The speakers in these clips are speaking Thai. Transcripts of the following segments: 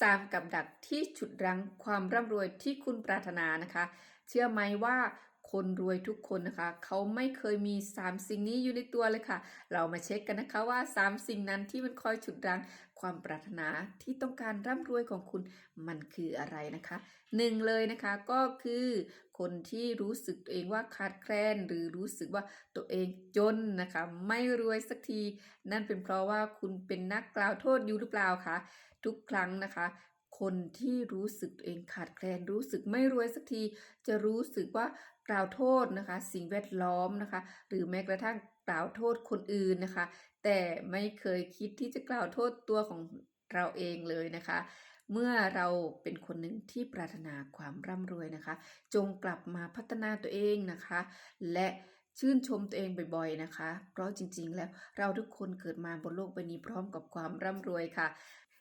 สามกับดักที่ฉุดรั้งความร่ำรวยที่คุณปรารถนานะคะ เชื่อไหมว่า คนรวยทุกคนนะคะ เขาไม่เคยมี 3 สิ่งนี้อยู่ในตัวเลยค่ะ เรามาเช็คกันนะคะว่า 3 สิ่งนั้นที่มันคอยฉุดรั้งความปรารถนาที่ต้องการร่ำรวยของคุณมันคืออะไรนะคะหนึ่งเลยนะคะก็คือคนที่รู้สึกตัวเองว่าขาดแคลน หรือรู้สึกว่าตัวเองจนนะคะ ไม่รวยสักที นั่นเป็นเพราะว่าคุณเป็นนักกล่าวโทษอยู่หรือเปล่าคะทุกครั้งนะคะคนที่รู้สึกตัวเองขาดแคลนรู้สึกไม่รวยสักที จะรู้สึกว่า กล่าวโทษนะคะ สิ่งแวดล้อมนะคะ หรือแม้กระทั่งกล่าวโทษคนอื่นนะคะ แต่ไม่เคยคิดที่จะกล่าวโทษตัวของเราเองเลยนะคะ เมื่อเราเป็นคนหนึ่งที่ปรารถนาความร่ำรวยนะคะ จงกลับมาพัฒนาตัวเองนะคะ และชื่นชมตัวเองบ่อยๆนะคะ เพราะจริงๆ แล้วเราทุกคนเกิดมาบนโลกใบนี้พร้อมกับความร่ำรวยค่ะ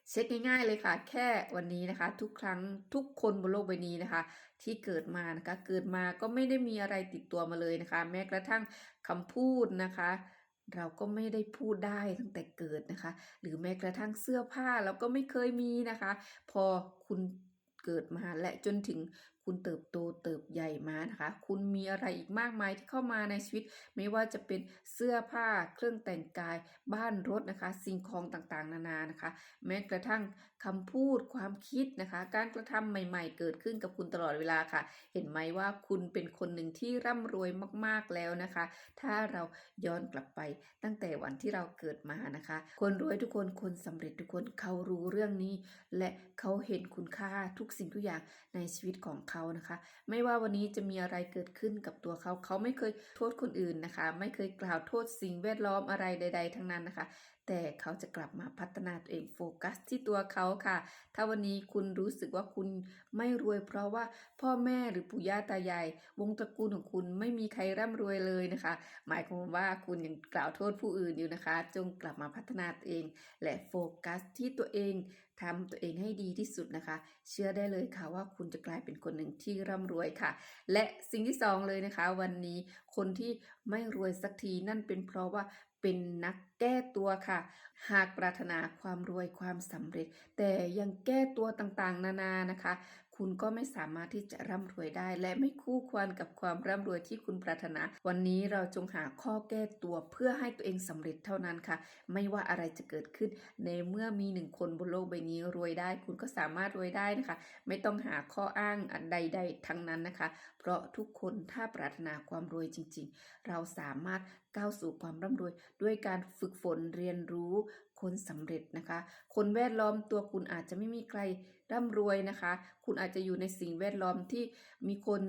เช็คง่ายๆเลยค่ะ แค่วันนี้นะคะ ทุกครั้งทุกคนบนโลกใบนี้นะคะ ที่เกิดมานะคะ เกิดมาก็ไม่ได้มีอะไรติดตัวมาเลยนะคะ แม้กระทั่งคำพูดนะคะ เราก็ไม่ได้พูดได้ตั้งแต่เกิดนะคะ หรือแม้กระทั่งเสื้อผ้าเราก็ไม่เคยมีนะคะ พอคุณเกิดมาและจนถึง คุณเติบโตเติบใหญ่มานะคะ คุณมีอะไรอีกมากมายที่เข้ามาในชีวิต ไม่ว่าจะเป็นเสื้อผ้าเครื่องแต่งกาย บ้านรถนะคะ สิ่งของต่างๆ นานานะคะ แม้กระทั่งคำพูดความคิดนะคะ การกระทำใหม่ ๆ เกิดขึ้นกับคุณตลอดเวลาค่ะ เห็นไหมว่าคุณเป็นคนหนึ่งที่ร่ำรวยมากๆแล้วนะคะ ถ้าเราย้อนกลับไปตั้งแต่วันที่เราเกิดมานะคะ คนรวยทุกคนคนสำเร็จทุกคนเขารู้เรื่องนี้ และเขาเห็นคุณค่าทุกสิ่งทุกอย่างในชีวิตของเขานะคะ ไม่ว่าวันนี้จะมีอะไรเกิดขึ้นกับตัวเขา เขาไม่เคยโทษคนอื่นนะคะ ไม่เคยกล่าวโทษสิ่งแวดล้อมอะไรใด ๆ ทั้งนั้นนะคะ แต่เขาจะกลับมาพัฒนาตัวเองโฟกัสที่ตัวเขาค่ะ ถ้าวันนี้คุณรู้สึกว่าคุณไม่รวย เพราะว่าพ่อแม่หรือปู่ย่าตายาย วงตระกูลของคุณไม่มีใครร่ำรวยเลยนะคะ หมายความว่าคุณยังกล่าวโทษผู้อื่นอยู่นะคะ จงกลับมาพัฒนาตัวเอง และโฟกัสที่ตัวเองทำตัวเองให้ดีที่สุดนะคะ เชื่อได้เลยค่ะว่าคุณจะกลายเป็นคนนึ่งที่ร่ำรวยค่ะ และสิ่งที่สองเลยนะคะ วันนี้คนที่ไม่รวยสักทีนั่นเป็นเพราะว่าเป็นนักแก้ตัวค่ะ หากปรารถนาความรวยความสำเร็จ แต่ยังแก้ตัวต่างๆ นานานะคะ คุณก็ไม่สามารถที่จะร่ำรวยได้ และไม่คู่ควรกับความร่ำรวยที่คุณปรารถนา วันนี้เราจงหาข้อแก้ตัวเพื่อให้ตัวเองสำเร็จเท่านั้นค่ะ ไม่ว่าอะไรจะเกิดขึ้น ในเมื่อมีหนึ่งคนบนโลกใบนี้รวยได้ คุณก็สามารถรวยได้นะคะ ไม่ต้องหาข้ออ้างอันใดๆทั้งนั้นนะคะ เพราะทุกคนถ้าปรารถนาความรวยจริง ๆ เราสามารถก้าวสู่ความร่ำรวยด้วยการฝึกฝนเรียนรู้ คนสำเร็จนะคะ คนแวดล้อมตัวคุณอาจจะไม่มีใครร่ำรวยนะคะ คุณอาจจะอยู่ในสิ่งแวดล้อมที่มีคน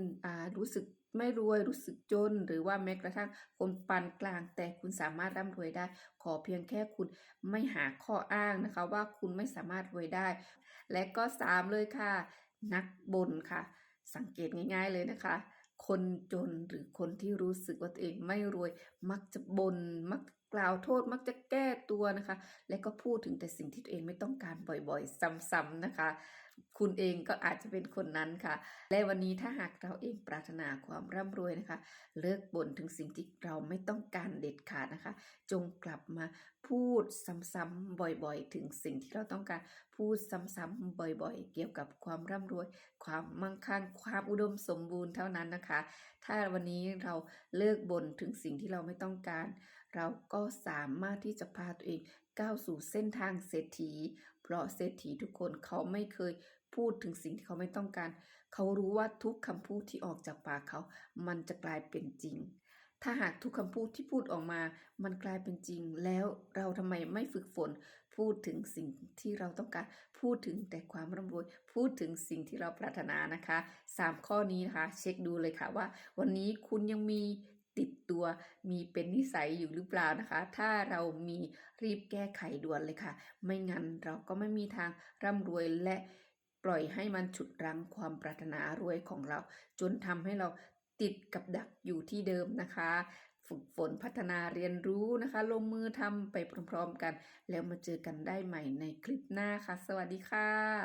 รู้สึกไม่รวยรู้สึกจน หรือว่าแม้กระทั่งคนปานกลาง แต่คุณสามารถร่ำรวยได้ ขอเพียงแค่คุณไม่หาข้ออ้างนะคะ ว่าคุณไม่สามารถรวยได้ และก็สามเลยค่ะ นักบ่นค่ะ สังเกตง่าย ๆเลยนะคะ คนจนหรือคนที่รู้สึกว่าตัวเองไม่รวย มักจะบน่นมัก กล่าวโทษมักจะแก้ตัวนะคะ และก็พูดถึงแต่สิ่งที่ตัวเองไม่ต้องการบ่อยๆ ซ้ำๆนะคะ คุณเองก็อาจจะเป็นคนนั้นค่ะ และวันนี้ถ้าหากเราเองปรารถนาความร่ำรวยนะคะ เลิกบ่นถึงสิ่งที่เราไม่ต้องการเด็ดขาดนะคะ จงกลับมา พูดซ้ำๆบ่อยๆ ถึงสิ่งที่เราต้องการพูดซ้ำๆบ่อยๆ เกี่ยวกับความร่ำรวย ความมั่งคั่งความอุดมสมบูรณ์เท่านั้นนะคะ ถ้าวันนี้เราเลิกบ่นถึงสิ่งที่เราไม่ต้องการ เราก็สามารถที่จะพาตัวเองก้าวสู่เส้นทางเศรษฐี เพราะเศรษฐีทุกคนเขาไม่เคยพูดถึงสิ่งที่เขาไม่ต้องการ เขารู้ว่าทุกคำพูดที่ออกจากปากเขา มันจะกลายเป็นจริง ถ้าหากทุกคำพูดที่พูดออกมา มันกลายเป็นจริง แล้วเราทำไมไม่ฝึกฝน พูดถึงสิ่งที่เราต้องการ พูดถึงแต่ความร่ำรวย พูดถึงสิ่งที่เราปรารถนานะคะสามข้อนี้นะคะ เช็คดูเลยค่ะว่า วันนี้คุณยังมีติดตัวมีเป็นนิสัยอยู่หรือเปล่านะคะ ถ้าเรามีรีบแก้ไขด่วนเลยค่ะ ไม่งั้นเราก็ไม่มีทางร่ำรวยและปล่อยให้มันฉุดรั้งความปรารถนารวยของเรา จนทำให้เรา ติดกับดักอยู่ที่เดิมนะคะ ฝึกฝนพัฒนาเรียนรู้นะคะ ลงมือทำไปพร้อมๆกัน แล้วมาเจอกันได้ใหม่ในคลิปหน้าค่ะ สวัสดีค่ะ